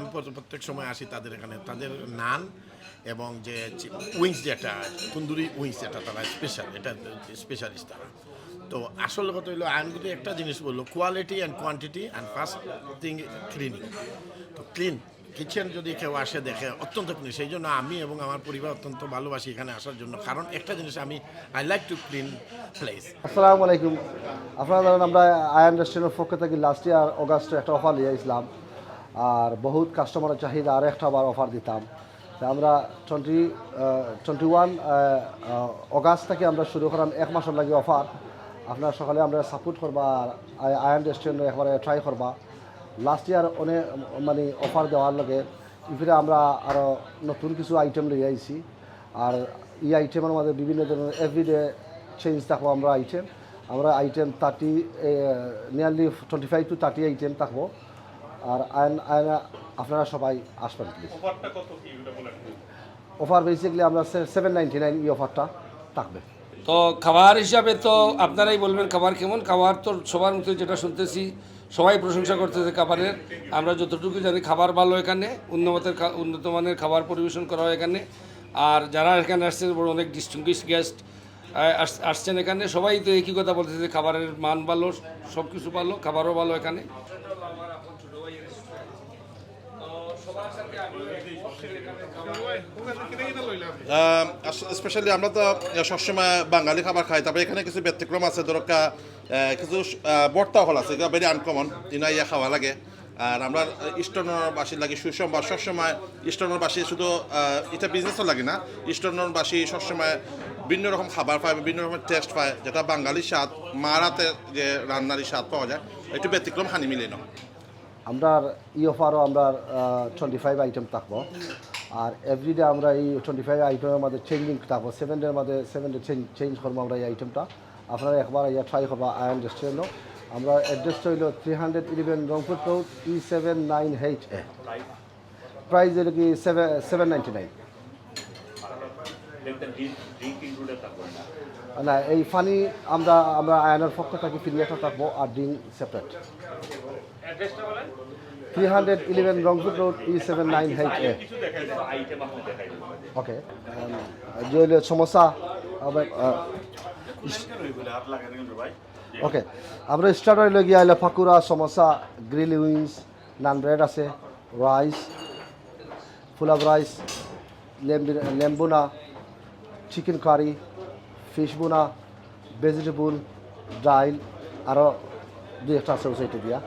আমি প্রত্যেক সময় আসি তাদের এখানে। তাদের নান এবং যে উইংস যেটা তন্দুরি উইংস যেটা তারা স্পেশাল এটা স্পেশালিস্ট তারা। তো আসল কথা হলো আয়নগুলি একটা জিনিস বলল quality and quantity and first thing cleaning তো ক্লিন কিচেন যদি কেউ আসে দেখে, অত্যন্ত ক্লিন সেই জন্য আমি এবং আমার পরিবার অত্যন্ত ভালোবাসি এখানে আসার জন্য। কারণ একটা জিনিস আমি I like to clean place আসসালামু আলাইকুম। আপনারা জানেন আমরা আয়ান রেস্টুরেন্টের পক্ষ থেকে। লাস্ট ইয়ার অগাস্টে একটা অফার নিয়ে আসলাম। আর বহুত কাস্টমারের চাহিদা আর একটা বার অফার দিতাম। আমরা টোয়েন্টি টোয়েন্টি ওয়ান অগাস্ট থেকে আমরা শুরু করলাম, এক মাসের লাগে অফার আপনার সকালে আমরা সাপোর্ট করবা আর আয়- আয়ান রেস্টুরেন্ট একবারে ট্রাই করবা। লাস্ট ইয়ার অনেক মানে অফার দেওয়ার লগে ইফিরে আমরা আরও নতুন কিছু আইটেম লিয়ে আইছি। আর এই আইটেমের মধ্যে বিভিন্ন ধরনের এভরিডে চেঞ্জ থাকব আমরা আইটেম আমরা item thirty nearly twenty five to thirty item থাকব। আর আইন আইন আপনারা সবাই আসবেন প্লিজ অফার বেসিক্যালি আমরা সেভেন নাইনটি নাইন এই অফারটা থাকবে। তো খাবার হিসাবে তো আপনারাই বলবেন খাবার কেমন? খাবার তো সবার মতো যেটা শুনতেছি সবাই প্রশংসা করতেছে খাবারের। আমরা যতটুকু জানি খাবার ভালো এখানে উন্নতমানের খা- উন্নত মানের খাবার পরিবেশন করা হয় এখানে। আর যারা এখানে আসছেন বড় অনেক ডিস্টিংগুইশ গেস্ট আসছেন এখানে সবাই তো একই কথা বলতেছে খাবারের মান ভালো সব কিছু ভালো খাবারও ভালো এখানে। স্পেশালি আমরা তো সবসময় বাঙালি খাবার খাই। তারপরে এখানে কিছু ব্যতিক্রম আছে ধরকা কিছু বর্তা হল আছে, এগুলো ভেরি আনকমন ইনা ইয়া খাওয়া লাগে। আর আমরা ইস্টার্নবাসী লাগে সুসম্বার সবসময় ইস্টার্নবাসী শুধু এটা বিজনেসও লাগে না। ইস্টার্নবাসী সবসময় ভিন্ন রকম খাবার পায় বিভিন্ন রকমের টেস্ট পায়। যেটা বাঙালি স্বাদ, মারাতে যে রান্নারই স্বাদ পাওয়া যায়, একটু ব্যতিক্রম হানি মিলে না। আমরা ই অফারও আমরা টোয়েন্টি ফাইভ আইটেম থাকব। আর এভরিডে আমরা এই টোয়েন্টি ফাইভ আইটেমের মধ্যে চেঞ্জিং থাকব। সেভেন ডের মধ্যে সেভেন ডে চেঞ্জ চেঞ্জ করব আমরা এই আইটেমটা আপনারা একবার ইয়া ট্রাই করব আয়ন রেস্টুরেন্টও আমরা অ্যাড্রেসটা হইল three hundred eleven Rangpur road E seven nine H A price হলো কি সেভেন সেভেন নাইনটি নাইন না। এই ফানি আমরা আমরা আয়নের পক্ষ থেকে ফ্রি একটা থাকব আর drink separate three hundred eleven Rangpur road E seven nine eight A okay যে হলো সমোসা আবার ওকে আমরা স্টার্ট হইলে গিয়া হইলে ফাকুরা samosa grill wings naan bread আছে rice pulao rice লেম্বুনা chicken curry fish bhuna vegetable dal আরও দুই একটা আছে ওইটা দিয়া।